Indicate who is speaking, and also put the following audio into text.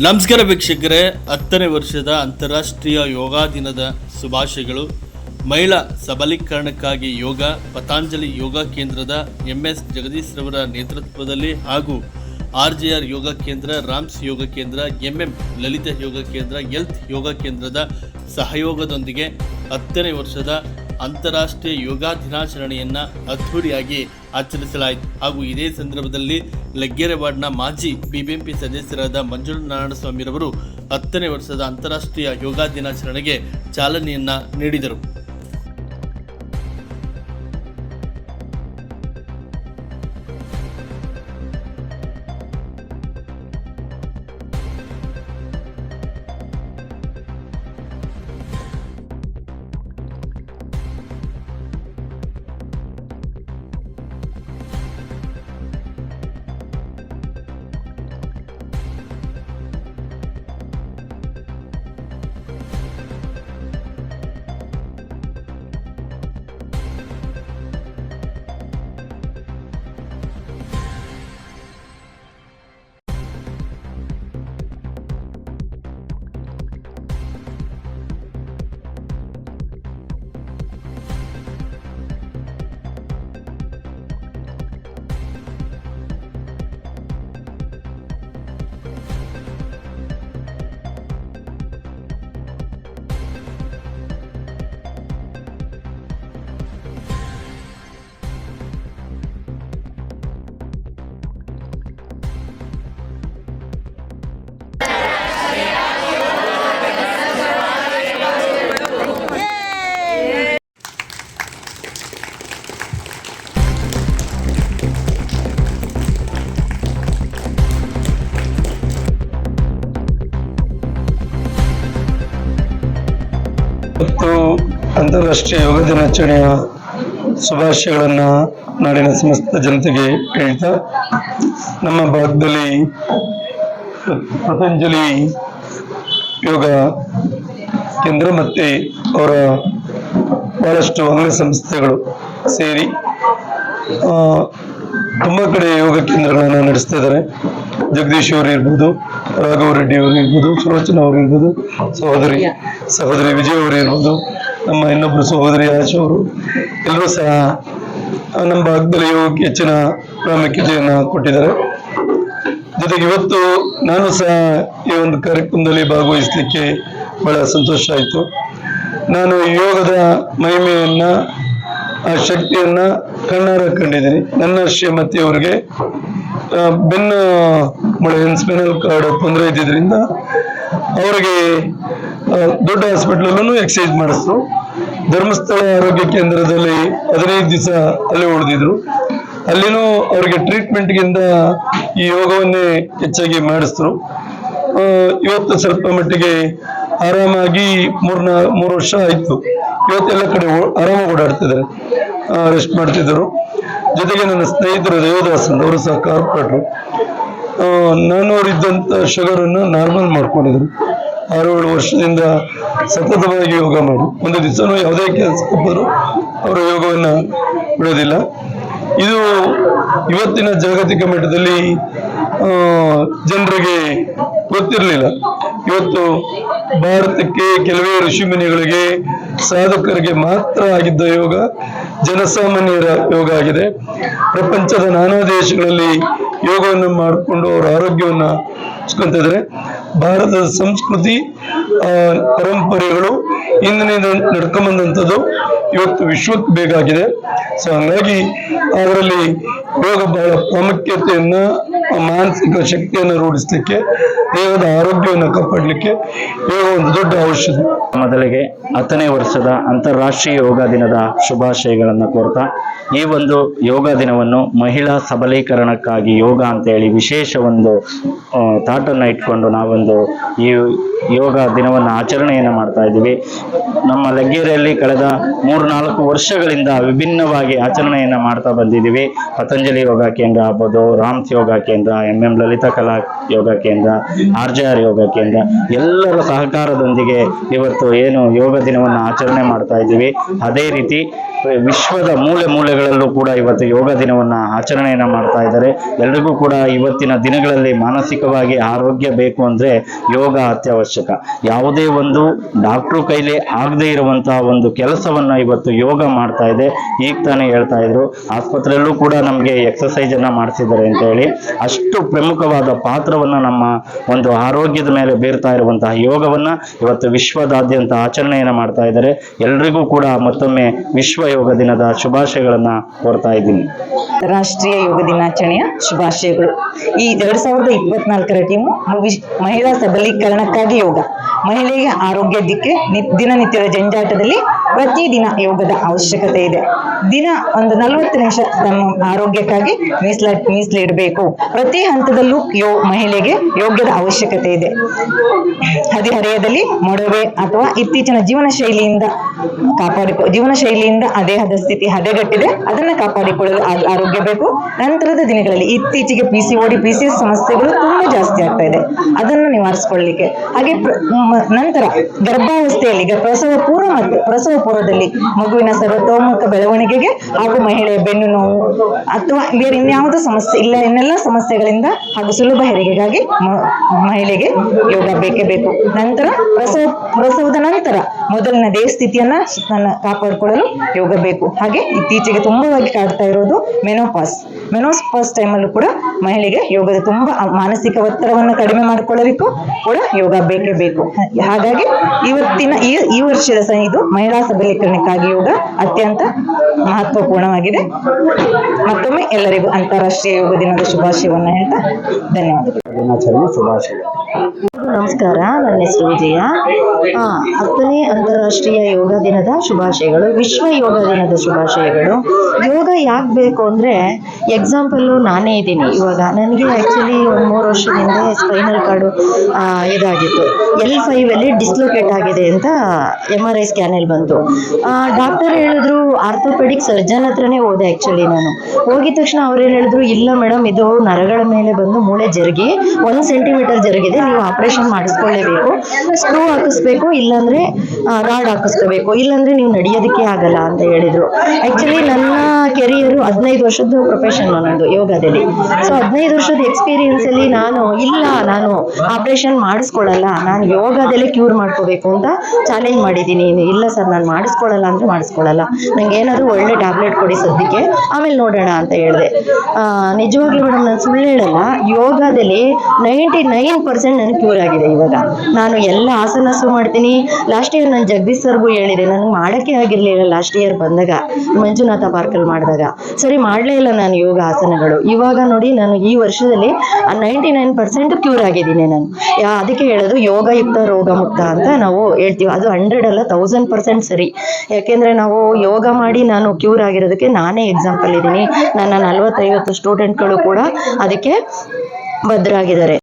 Speaker 1: ನಮಸ್ಕಾರ ವೀಕ್ಷಕರೇ. ಹತ್ತನೇ ವರ್ಷದ ಅಂತಾರಾಷ್ಟ್ರೀಯ ಯೋಗ ದಿನದ ಶುಭಾಶಯಗಳು. ಮಹಿಳಾ ಸಬಲೀಕರಣಕ್ಕಾಗಿ ಯೋಗ, ಪತಾಂಜಲಿ ಯೋಗ ಕೇಂದ್ರದ ಎಂ ಎಸ್ ಜಗದೀಶ್ ರವರ ನೇತೃತ್ವದಲ್ಲಿ ಹಾಗೂ ಆರ್ ಜೆ ಆರ್ ಯೋಗ ಕೇಂದ್ರ, ರಾಮ್ಸ್ ಯೋಗ ಕೇಂದ್ರ ಎಂ ಎಂ ಲಲಿತ ಯೋಗ ಕೇಂದ್ರ, ಎಲ್ತ್ ಯೋಗ ಕೇಂದ್ರದ ಸಹಯೋಗದೊಂದಿಗೆ ಹತ್ತನೇ ವರ್ಷದ ಅಂತಾರಾಷ್ಟ್ರೀಯ ಯೋಗ ದಿನಾಚರಣೆಯನ್ನು ಅದ್ಧೂರಿಯಾಗಿ ಆಚರಿಸಲಾಯಿತು. ಹಾಗೂ ಇದೇ ಸಂದರ್ಭದಲ್ಲಿ ಲಗ್ಗೆರೆ ವಾರ್ಡ್ನ ಮಾಜಿ ಬಿಬಿಎಂಪಿ ಸದಸ್ಯರಾದ ಮಂಜುಳಾ ನಾರಾಯಣಸ್ವಾಮಿರವರು ಹತ್ತನೇ ವರ್ಷದ ಅಂತಾರಾಷ್ಟ್ರೀಯ ಯೋಗ ದಿನಾಚರಣೆಗೆ ಚಾಲನೆಯನ್ನ ನೀಡಿದರು.
Speaker 2: ಮತ್ತು ಅಂತಾರಾಷ್ಟ್ರೀಯ ಯೋಗ ದಿನಾಚರಣೆಯ ಶುಭಾಶಯಗಳನ್ನು ನಾಡಿನ ಸಮಸ್ತ ಜನತೆಗೆ ಹೇಳ್ತಾ ನಮ್ಮ ಭಾಗದಲ್ಲಿ ಪತಂಜಲಿ ಯೋಗ ಕೇಂದ್ರ ಮತ್ತು ಅವರ ಬಹಳಷ್ಟು ಅಂಗಸಂಸ್ಥೆಗಳು ಸೇರಿ ಆ, ತುಂಬ ಕಡೆ ಯೋಗ ಕೇಂದ್ರಗಳನ್ನು ನಡೆಸ್ತಾ ಇದ್ದಾರೆ. ಜಗದೀಶ್ ಅವರು ಇರ್ಬೋದು ರಾಘವ ರೆಡ್ಡಿ ಅವರು ಇರ್ಬೋದು ಸುಲೋಚನಾ ಅವರು ಇರ್ಬೋದು ಸಹೋದರಿ ಸಹೋದರಿ ವಿಜಯ್ ಅವರು ಇರ್ಬೋದು ನಮ್ಮ ಇನ್ನೊಬ್ಬರು ಸಹೋದರಿ ಆಶಾ ಅವರು. ಎಲ್ಲರೂ ಸಹ ನಮ್ಮ ಭಾಗದಲ್ಲಿ ಯೋಗಕ್ಕೆ ಹೆಚ್ಚಿನ ಪ್ರಾಮುಖ್ಯತೆಯನ್ನು ಕೊಟ್ಟಿದ್ದಾರೆ. ಜೊತೆಗೆ ಇವತ್ತು ನಾನು ಸಹ ಈ ಒಂದು ಕಾರ್ಯಕ್ರಮದಲ್ಲಿ ಭಾಗವಹಿಸಲಿಕ್ಕೆ ಬಹಳ ಸಂತೋಷ ಆಯಿತು. ನಾನು ಯೋಗದ ಮಹಿಮೆಯನ್ನ ಆ ಶಕ್ತಿಯನ್ನ ಕಣ್ಣಾರ ಕಂಡಿದ್ದೀನಿ. ನನ್ನ ಶ್ರೀಮತಿಯವರಿಗೆ ಬೆನ್ನು ಮೊಳೆ ಸ್ಪೈನಲ್ ಕಾರ್ಡ್ ತೊಂದರೆ ಇದ್ದಿದ್ದರಿಂದ ಅವರಿಗೆ ದೊಡ್ಡ ಹಾಸ್ಪಿಟ್ಲಲ್ಲೂ ಎಕ್ಸೈಸ್ ಮಾಡಿಸ್ರು. ಧರ್ಮಸ್ಥಳ ಆರೋಗ್ಯ ಕೇಂದ್ರದಲ್ಲಿ ಹದಿನೈದು ದಿವಸ ಅಲ್ಲೇ ಉಳಿದಿದ್ರು. ಅಲ್ಲಿನೂ ಅವರಿಗೆ ಟ್ರೀಟ್ಮೆಂಟ್ಗಿಂತ ಈ ಯೋಗವನ್ನೇ ಹೆಚ್ಚಾಗಿ ಮಾಡಿಸ್ತರು ಇವತ್ತು ಸ್ವಲ್ಪ ಮಟ್ಟಿಗೆ ಆರಾಮಾಗಿ ಮೂರ್ನ, ಮೂರು ವರ್ಷ ಆಯ್ತು. ಇವತ್ತೆಲ್ಲ ಕಡೆ ಆರಾಮಾಗಿ ಓಡಾಡ್ತಿದ್ದಾರೆ. ರೆಸ್ಟ್ ಮಾಡ್ತಿದ್ದರು. ಜೊತೆಗೆ ನನ್ನ ಸ್ನೇಹಿತರು ದೇವದಾಸ್ ಅವರು ಸಹ ಕಾರ್ಪೊರೇಟ್ರು ನಾನ್ನೂರು ಇದ್ದಂಥ ಶುಗರನ್ನು ನಾರ್ಮಲ್ ಮಾಡ್ಕೊಂಡಿದ್ರು. ಆರು ಏಳು ವರ್ಷದಿಂದ ಸತತವಾಗಿ ಯೋಗ ಮಾಡು. ಒಂದು ದಿವಸನೂ ಯಾವುದೇ ಕೆಲಸ ಒಬ್ಬರು ಅವರ ಯೋಗವನ್ನು ಬಿಡೋದಿಲ್ಲ. ಇದು ಇವತ್ತಿನ ಜಾಗತಿಕ ಮಟ್ಟದಲ್ಲಿ ಜನರಿಗೆ ಗೊತ್ತಿರಲಿಲ್ಲ. ಇವತ್ತು ಭಾರತಕ್ಕೆ ಕೆಲವೇ ಋಷಿಮುನಿಗಳಿಗೆ ಸಾಧಕರಿಗೆ ಮಾತ್ರ ಆಗಿದ್ದ ಯೋಗ ಜನಸಾಮಾನ್ಯರ ಯೋಗ ಆಗಿದೆ. ಪ್ರಪಂಚದ ನಾನಾ ದೇಶಗಳಲ್ಲಿ ಯೋಗವನ್ನು ಮಾಡಿಕೊಂಡು ಅವರ ಆರೋಗ್ಯವನ್ನು ಇದ್ದಾರೆ ಭಾರತದ ಸಂಸ್ಕೃತಿ ಪರಂಪರೆಗಳು ಇಂದಿನಿಂದ ನಡ್ಕೊಂಬಂದಂಥದ್ದು ಇವತ್ತು ವಿಶ್ವಕ್ಕೆ ಬೇಕಾಗಿದೆ. ಸೊ ಹಂಗಾಗಿ ಅದರಲ್ಲಿ ಯೋಗ ಬಹಳ ಪ್ರಾಮುಖ್ಯತೆಯನ್ನ ಮಾನಸಿಕ ಶಕ್ತಿಯನ್ನು ರೂಢಿಸ್ಲಿಕ್ಕೆ, ದೇಹದ ಆರೋಗ್ಯವನ್ನು ಕಾಪಾಡಲಿಕ್ಕೆ ಯೋಗ ಒಂದು ದೊಡ್ಡ ಔಷಧ.
Speaker 3: ಮೊದಲಿಗೆ ಹತ್ತನೇ ವರ್ಷದ ಅಂತಾರಾಷ್ಟ್ರೀಯ ಯೋಗ ದಿನದ ಶುಭಾಶಯಗಳನ್ನು ಕೋರ್ತಾ, ಈ ಒಂದು ಯೋಗ ದಿನವನ್ನು ಮಹಿಳಾ ಸಬಲೀಕರಣಕ್ಕಾಗಿ ಯೋಗ ಅಂತ ಹೇಳಿ ವಿಶೇಷ ಒಂದು ತಾಟನ್ನ ಇಟ್ಕೊಂಡು ನಾವೊಂದು ಈ ಯೋಗ ದಿನವನ್ನು ಆಚರಣೆಯನ್ನು ಮಾಡ್ತಾ ಇದ್ದೀವಿ. ನಮ್ಮ ಲಗ್ಗೆರೆಯಲ್ಲಿ ಕಳೆದ ಮೂರ್ನಾಲ್ಕು ವರ್ಷಗಳಿಂದ ವಿಭಿನ್ನವಾಗಿ ಆಚರಣೆಯನ್ನು ಮಾಡ್ತಾ ಬಂದಿದ್ದೀವಿ. ಪತಂಜಲಿ ಯೋಗ ಕೇಂದ್ರ ಆಗ್ಬೋದು ರಾಮ್ಸ್ ಯೋಗ ಕೇಂದ್ರ ಎಂ ಎಂ ಲಲಿತಾ ಕಲಾ ಯೋಗ ಕೇಂದ್ರ, ಆರ್ ಜೆ ಆರ್ ಯೋಗ ಕೇಂದ್ರ, ಎಲ್ಲರ ಸಹಕಾರದೊಂದಿಗೆ ಇವತ್ತು ಏನು ಯೋಗ ದಿನವನ್ನು ಆಚರಣೆ ಮಾಡ್ತಾ ಇದ್ದೀವಿ. ಅದೇ ರೀತಿ ವಿಶ್ವದ ಮೂಲೆ ಮೂಲೆಗಳಲ್ಲೂ ಕೂಡ ಇವತ್ತು ಯೋಗ ದಿನವನ್ನ ಆಚರಣೆಯನ್ನ ಮಾಡ್ತಾ ಇದ್ದಾರೆ. ಎಲ್ರಿಗೂ ಕೂಡ ಇವತ್ತಿನ ದಿನಗಳಲ್ಲಿ ಮಾನಸಿಕವಾಗಿ ಆರೋಗ್ಯ ಬೇಕು ಅಂದ್ರೆ ಯೋಗ ಅತ್ಯವಶ್ಯಕ. ಯಾವುದೇ ಒಂದು ಡಾಕ್ಟ್ರು ಕೈಲಿ ಆಗದೇ ಇರುವಂತಹ ಒಂದು ಕೆಲಸವನ್ನ ಇವತ್ತು ಯೋಗ ಮಾಡ್ತಾ ಇದೆ. ಈಗ ತಾನೇ ಹೇಳ್ತಾ ಇದ್ರು. ಆಸ್ಪತ್ರೆಯಲ್ಲೂ ಕೂಡ ನಮಗೆ ಎಕ್ಸಸೈಜನ್ನು ಮಾಡಿಸಿದ್ದಾರೆ ಅಂತ ಹೇಳಿ. ಅಷ್ಟು ಪ್ರಮುಖವಾದ ಪಾತ್ರವನ್ನ ನಮ್ಮ ಒಂದು ಆರೋಗ್ಯದ ಮೇಲೆ ಬೀರ್ತಾ ಇರುವಂತಹ ಯೋಗವನ್ನ ಇವತ್ತು ವಿಶ್ವದಾದ್ಯಂತ ಆಚರಣೆಯನ್ನ ಮಾಡ್ತಾ ಇದ್ದಾರೆ. ಎಲ್ರಿಗೂ ಕೂಡ ಮತ್ತೊಮ್ಮೆ ವಿಶ್ವ ಯೋಗ ದಿನದ ಶುಭಾಶಯಗಳನ್ನು ಕೋರ್ತಾ ಇದ್ದೀನಿ.
Speaker 4: ರಾಷ್ಟ್ರೀಯ ಯೋಗ ದಿನಾಚರಣೆಯ ಶುಭಾಶಯಗಳು. ಈ ಎರಡ್ ಸಾವಿರದ ಇಪ್ಪತ್ನಾಲ್ಕರ ಟೀಮು ಮಹಿಳಾ ಸಬಲೀಕರಣಕ್ಕಾಗಿ ಯೋಗ, ಮಹಿಳೆಯ ಆರೋಗ್ಯ ದಿಕ್ಕೆ ನಿ- ದಿನನಿತ್ಯದ ಜಂಜಾಟದಲ್ಲಿ ಪ್ರತಿದಿನ ಯೋಗದ ಅವಶ್ಯಕತೆ ಇದೆ. ದಿನ ಒಂದು ನಲವತ್ತು ನಿಮಿಷ ನಮ್ಮ ಆರೋಗ್ಯಕ್ಕಾಗಿ ಮೀಸಲ ಮೀಸಲಿಡಬೇಕು ಪ್ರತಿ ಹಂತದಲ್ಲೂ ಯೋ, ಮಹಿಳೆಗೆ ಯೋಗ್ಯದ ಅವಶ್ಯಕತೆ ಇದೆ. ಹದಿಹರೆಯದಲ್ಲಿ ಮೊಡವೆ ಅಥವಾ ಇತ್ತೀಚಿನ ಜೀವನ ಶೈಲಿಯಿಂದ ಕಾಪಾಡಿಕೊ ಜೀವನ ಶೈಲಿಯಿಂದ ದೇಹದ ಸ್ಥಿತಿ ಹದಗೆಟ್ಟಿದೆ. ಅದನ್ನ ಕಾಪಾಡಿಕೊಳ್ಳಲು ಆರೋಗ್ಯ ಬೇಕು. ನಂತರದ ದಿನಗಳಲ್ಲಿ ಇತ್ತೀಚೆಗೆ P C O D P ಸಮಸ್ಯೆಗಳು ತುಂಬಾ ಜಾಸ್ತಿ ಆಗ್ತಾ ಇದೆ. ಅದನ್ನು ನಿವಾರಿಸಿಕೊಳ್ಳಲಿಕ್ಕೆ ಹಾಗೆ ನಂತರ ಗರ್ಭಾವಸ್ಥೆಯಲ್ಲಿ ಪ್ರಸವ ಪೂರ್ವ ಮತ್ತು ಪ್ರಸವ ಪೂರ್ವದಲ್ಲಿ ಮಗುವಿನ ಸರ್ವತೋಮುಖ ಬೆಳವಣಿಗೆಗೆ ಹಾಗೂ ಮಹಿಳೆಯ ಬೆನ್ನು ನೋವು ಅಥವಾ ಬೇರೆ ಇನ್ಯಾವುದೋ ಸಮಸ್ಯೆ, ಇಲ್ಲ, ಇನ್ನೆಲ್ಲ ಸಮಸ್ಯೆಗಳಿಂದ ಹಾಗೂ ಸುಲಭ ಹೆರಿಗೆಗಾಗಿ ಮಹಿಳೆಗೆ ಯೋಗ ಬೇಕೇ ಬೇಕು. ನಂತರ ಪ್ರಸವ, ಪ್ರಸವದ ನಂತರ ಮೊದಲಿನ ದೇಹ ಸ್ಥಿತಿಯನ್ನ ನನ್ನ ಕಾಪಾಡಿಕೊಳ್ಳಲು ಯೋಗ ಬೇಕು. ಹಾಗೆ ಇತ್ತೀಚೆಗೆ ತುಂಬವಾಗಿ ಕಾಡ್ತಾ ಇರೋದು ಮೆನೋಪಾಸ್ ಮೆನೋಪಾಸ್ ಟೈಮಲ್ಲೂ ಕೂಡ ಮಹಿಳೆಗೆ ಯೋಗದ ತುಂಬಾ ಮಾನಸಿಕ ಒತ್ತಡವನ್ನು ಕಡಿಮೆ ಮಾಡಿಕೊಳ್ಳಲಿಕ್ಕೂ ಕೂಡ ಯೋಗ ಬೇಕೇ ಬೇಕು. ಹಾಗಾಗಿ ಇವತ್ತಿನ ಈ ಈ ವರ್ಷದ ಸ ಇದು ಮಹಿಳಾ ಸಬಲೀಕರಣಕ್ಕಾಗಿ ಯೋಗ ಅತ್ಯಂತ ಮಹತ್ವಪೂರ್ಣವಾಗಿದೆ. ಮತ್ತೊಮ್ಮೆ ಎಲ್ಲರಿಗೂ ಅಂತಾರಾಷ್ಟ್ರೀಯ ಯೋಗ ದಿನದ ಶುಭಾಶಯವನ್ನು ಹೇಳ್ತಾ ಧನ್ಯವಾದಗಳು.
Speaker 3: ಶುಭಾಶಯ.
Speaker 5: ನಮಸ್ಕಾರ, ನನ್ನ ಹೆಸರು ವಿಜಯ. ಹತ್ತನೇ ಅಂತಾರಾಷ್ಟ್ರೀಯ ಯೋಗ ದಿನದ ಶುಭಾಶಯಗಳು. ವಿಶ್ವ ಯೋಗ ದಿನದ ಶುಭಾಶಯಗಳು. ಯೋಗ ಯಾಕೆ ಬೇಕು ಅಂದರೆ ಎಕ್ಸಾಂಪಲ್ಲು ನಾನೇ ಇದ್ದೀನಿ. ಇವಾಗ ನನಗೆ ಆ್ಯಕ್ಚುಲಿ ಒಂದು ಮೂರು ವರ್ಷದಿಂದ ಸ್ಪೈನಲ್ ಕಾರ್ಡು ಇದಾಗಿತ್ತು. ಎಲ್ ಅಲ್ಲಿ ಡಿಸ್ಲೊಕೇಟ್ ಆಗಿದೆ ಅಂತ ಎಂ ಆರ್ ಐ ಸ್ಕ್ಯಾನಲ್ಲಿ ಬಂತು. ಡಾಕ್ಟರ್ ಹೇಳಿದ್ರು ಆರ್ಥೋಪೆಡಿಕ್ ಸರ್ಜನ್ ಹತ್ರನೇ ಹೋದೆ ಆ್ಯಕ್ಚುಲಿ ನಾನು. ಹೋಗಿದ ತಕ್ಷಣ ಅವ್ರು ಏನು ಹೇಳಿದ್ರು, ಇಲ್ಲ ಮೇಡಮ್ ಇದು ನರಗಳ ಮೇಲೆ ಬಂದು ಮೂಳೆ ಜರುಗಿ, ಒಂದು ಸೆಂಟಿಮೀಟರ್ ಜರುಗಿದೆ ನೀವು ಆಪರೇಷನ್ ಮಾಡಿಸ್ಕೊಳ್ಳೇಬೇಕು. ಸ್ಕ್ರೂ ಹಾಕಿಸ್ಬೇಕು, ಇಲ್ಲಾಂದ್ರೆ ರಾಡ್ ಹಾಕಿಸ್ಕೋಬೇಕು. ಇಲ್ಲಾಂದ್ರೆ ನೀವು ನಡೆಯೋದಕ್ಕೆ ಆಗಲ್ಲ ಅಂತ ಹೇಳಿದ್ರು. ಆಕ್ಚುಲಿ ನನ್ನ ಕೆರಿಯರ್ ಹದಿನೈದು ವರ್ಷದ ಪ್ರೊಫೆಷನ್ ನನ್ನದು, ಯೋಗದಲ್ಲಿ. ಸೊ ಹದಿನೈದು ವರ್ಷದ ಎಕ್ಸ್ಪೀರಿಯನ್ಸಲ್ಲಿ ನಾನು, ಇಲ್ಲ, ನಾನು ಆಪರೇಷನ್ ಮಾಡಿಸ್ಕೊಳ್ಳಲ್ಲ. ನಾನು ಯೋಗದಲ್ಲೇ ಕ್ಯೂರ್ ಮಾಡ್ಕೋಬೇಕು ಅಂತ ಚಾಲೆಂಜ್ ಮಾಡಿದ್ದೀನಿ. ಇಲ್ಲ ಸರ್ ನಾನು ಮಾಡಿಸ್ಕೊಳ್ಳಲ್ಲ ಅಂದ್ರೆ ಮಾಡಿಸ್ಕೊಳ್ಳಲ್ಲ. ನಂಗೆ ಏನಾದರೂ ಒಳ್ಳೆ ಟ್ಯಾಬ್ಲೆಟ್ ಕೊಡಿ ಸದ್ಯಕ್ಕೆ. ಆಮೇಲೆ ನೋಡೋಣ ಅಂತ ಹೇಳಿದೆ. ನಿಜವಾಗ್ಲೂ ಮೇಡಮ್ ನಾನು ಸುಳ್ಳು ಹೇಳಲ್ಲ. ಯೋಗದಲ್ಲಿ ನೈಂಟಿ ನೈನ್ ಪರ್ಸೆಂಟ್ ನನಗೆ ಕ್ಯೂರ್ ಆಗಿದೆ ಇವಾಗ. ನಾನು ಎಲ್ಲ ಆಸನಸು ಮಾಡ್ತೀನಿ. ಲಾಸ್ಟ್ ಇಯರ್ ನಾನು ಜಗದೀಶ್ ಸರ್ಗೂ ಹೇಳಿದೆ, ನನಗೆ ಮಾಡೋಕ್ಕೆ ಆಗಿರಲಿಲ್ಲ ಲಾಸ್ಟ್ ಇಯರ್ ಬಂದಾಗ, ಮಂಜುನಾಥ ಪಾರ್ಕಲ್ಲಿ ಮಾಡಿದಾಗ. ಸರಿ, ಮಾಡಲೇ ಇಲ್ಲ ನಾನು ಯೋಗ ಆಸನಗಳು. ಇವಾಗ ನೋಡಿ ನಾನು ಈ ವರ್ಷದಲ್ಲಿ ನೈಂಟಿ ನೈನ್ ಪರ್ಸೆಂಟ್ ಕ್ಯೂರ್ ಆಗಿದ್ದೀನಿ ನಾನು. ಅದಕ್ಕೆ ಹೇಳೋದು ಯೋಗಯುಕ್ತ ರೋಗ ಮುಕ್ತ ಅಂತ ನಾವು ಹೇಳ್ತೀವಿ. ಅದು ಹಂಡ್ರೆಡ್ ಅಲ್ಲ ತೌಸಂಡ್ ಪರ್ಸೆಂಟ್ ಸರಿ. ಯಾಕೆಂದರೆ ನಾವು ಯೋಗ ಮಾಡಿ ನಾನು ಕ್ಯೂರ್ ಆಗಿರೋದಕ್ಕೆ ನಾನೇ ಎಕ್ಸಾಂಪಲ್ ಇದ್ದೀನಿ. ನನ್ನ ನಲವತ್ತೈವತ್ತು ಸ್ಟೂಡೆಂಟ್ಗಳು ಕೂಡ ಅದಕ್ಕೆ ಬದ್ಧರಾಗಿದ್ದಾರೆ